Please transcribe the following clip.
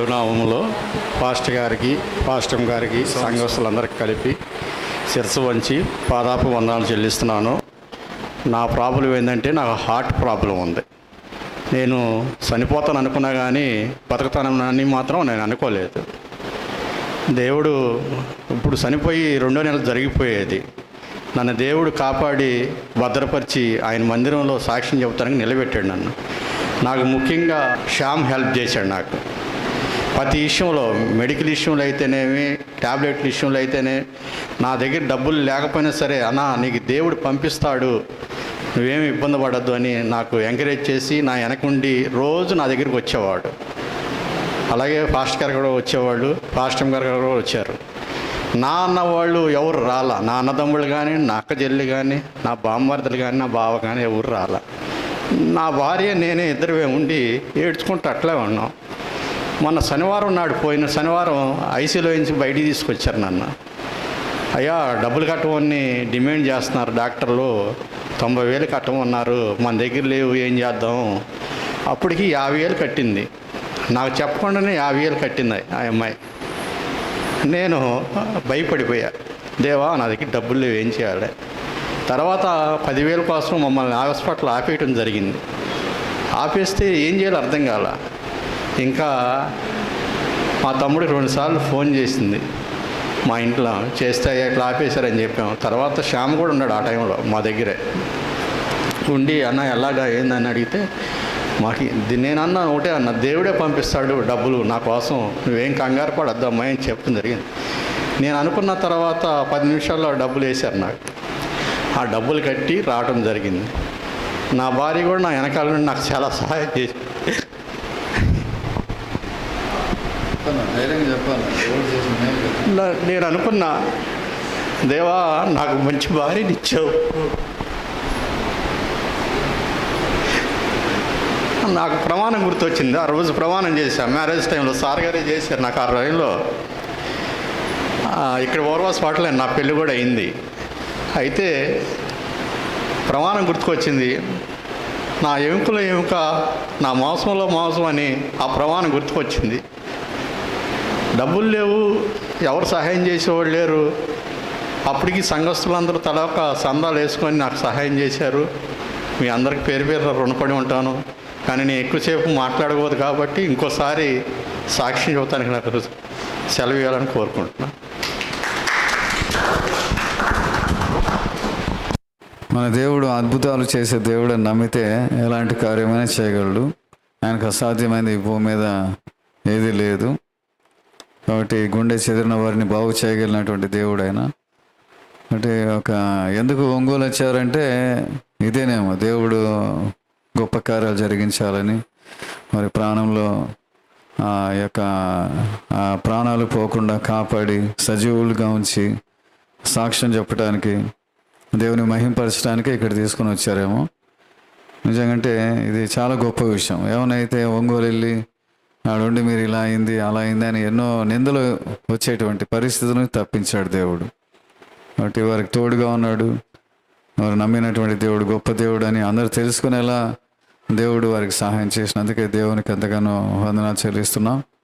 పరిణామంలో past గారికి పాస్టమ్ గారికి సంఘస్థులందరికీ కలిపి శిరసు వంచి పాదాపు వందనాలు చెల్లిస్తున్నాను. నా ప్రాబ్లం ఏంటంటే నాకు హార్ట్ ప్రాబ్లం ఉంది. నేను చనిపోతాను అనుకున్నా కానీ బతుకుతానని మాత్రం నేను అనుకోలేదు. దేవుడు ఇప్పుడు చనిపోయి రెండో నెల జరిగిపోయేది. నన్ను దేవుడు కాపాడి భద్రపరిచి ఆయన మందిరంలో సాక్ష్యం చెబుతానికి నిలబెట్టాడు నన్ను. నాకు ముఖ్యంగా శ్యామ్ హెల్ప్ చేశాడు నాకు. ప్రతి విషయంలో మెడికల్ విషయంలో అయితేనేమి ట్యాబ్లెట్ల విషయంలో అయితేనే నా దగ్గర డబ్బులు లేకపోయినా సరే అన్న నీకు దేవుడు పంపిస్తాడు నువ్వేమి ఇబ్బంది పడద్దు అని నాకు ఎంకరేజ్ చేసి నా వెనకుండి రోజు నా దగ్గరికి వచ్చేవాడు. అలాగే ఫాస్ట్ గారు కూడా వచ్చేవాళ్ళు ఫాస్టమ్ గారు కూడా వచ్చారు. నా అన్న వాళ్ళు ఎవరు రాలా? నా అన్నదమ్ముళ్ళు కానీ నా అక్క చెల్లి కానీ నా బామ్మర్దలు కానీ నా బావ కానీ ఎవరు రాలా? నా భార్య నేనే ఇద్దరు ఉండి ఏడ్చుకుంటూ అట్లే ఉన్నాం. మొన్న శనివారం నాడు పోయిన శనివారం ఐసీలో నుంచి బయటికి తీసుకొచ్చారు నన్ను. అయ్యా డబ్బులు కట్టమని డిమాండ్ చేస్తున్నారు డాక్టర్లు. తొంభై వేలు కట్టమన్నారు. మన దగ్గర లేవు ఏం చేద్దాం? అప్పటికి యాభై వేలు కట్టింది. నాకు చెప్పకుండానే యాభై వేలు కట్టింది ఆ అమ్మాయి. నేను భయపడిపోయా. దేవా నా దగ్గర డబ్బులు లేవు ఏం చేయాలి? తర్వాత పదివేల కోసం మమ్మల్ని హాస్పిటల్ ఆపేయటం జరిగింది. ఆపేస్తే ఏం చేయాలో అర్థం కాల. ఇంకా మా తమ్ముడికి రెండుసార్లు ఫోన్ చేసింది. మా ఇంట్లో చేస్తే ఇట్లా ఆపేశారని చెప్పాము. తర్వాత శ్యామ్ కూడా ఉన్నాడు ఆ టైంలో మా దగ్గరే. ఉండి అన్న ఎలాగా? ఏందని అడిగితే మాకు ఇది నేను ఒకటే అన్న దేవుడే పంపిస్తాడు డబ్బులు నా కోసం. నువ్వేం కంగారు పడద్దమ్మా అని చెప్పడం జరిగింది. నేను అనుకున్న తర్వాత పది నిమిషాల్లో డబ్బులు వేశారు నాకు. ఆ డబ్బులు కట్టి రావడం జరిగింది. నా భార్య కూడా నా వెనకాల నుండి నాకు చాలా సహాయం చేసి నేను అనుకున్నా దేవా నాకు మంచి భార్యని ఇచ్చావు నాకు ప్రమాణం గుర్తొచ్చింది. ఆ రోజు ప్రమాణం చేశాను మ్యారేజ్ టైంలో సార్ గారే చేశారు నాకు ఆ టైంలో ఇక్కడ ఓర్వాస్ పాటలే నా పెళ్ళి కూడా అయింది. అయితే ప్రమాణం గుర్తుకొచ్చింది. నా ఎముకలో ఎముక నా మాంసంలో మాంసం అని ఆ ప్రమాణం గుర్తుకొచ్చింది. డబ్బులు లేవు ఎవరు సహాయం చేసేవాళ్ళు లేరు. అప్పటికి సంఘస్థులందరూ తల ఒక సందాలు వేసుకొని నాకు సహాయం చేశారు. మీ అందరికి పేరు పేరు రుణపడి ఉంటాను. కానీ నేను ఎక్కువసేపు మాట్లాడకూడదు కాబట్టి ఇంకోసారి సాక్ష్యం చూడటానికి నాకు సెలవు ఇవ్వాలని కోరుకుంటున్నాను మన దేవుడు అద్భుతాలు చేసే దేవుడు నమ్మితే ఎలాంటి కార్యమైనా చేయగలడు. ఆయనకు అసాధ్యమైనది ఈ భూమి మీద ఏది లేదు. కాబట్టి గుండె చెదిరిన వారిని బాగు చేయగలిగినటువంటి దేవుడు ఆయన. అంటే ఒక ఎందుకు ఒంగోలు వచ్చారంటే ఇదేనేమో దేవుడు గొప్ప కార్యాలు జరిగించాలని మరి ప్రాణంలో ఆ యొక్క ప్రాణాలు పోకుండా కాపాడి సజీవులుగా ఉంచి సాక్ష్యం చెప్పడానికి దేవుని మహింపరచడానికి ఇక్కడ తీసుకొని వచ్చారేమో. నిజంగంటే ఇది చాలా గొప్ప విషయం. ఏమైనా అయితే ఒంగోలు వెళ్ళి ఆడుండి మీరు ఇలా అయింది అలా అయింది అని ఎన్నో నిందలు వచ్చేటువంటి పరిస్థితులను తప్పించాడు దేవుడు. కాబట్టి వారికి తోడుగా ఉన్నాడు. వారు నమ్మినటువంటి దేవుడు గొప్ప దేవుడు అని అందరూ తెలుసుకునేలా దేవుడు వారికి సహాయం చేసినందుకే దేవునికి ఎంతగానో వందనాలు చెల్లిస్తున్నాం.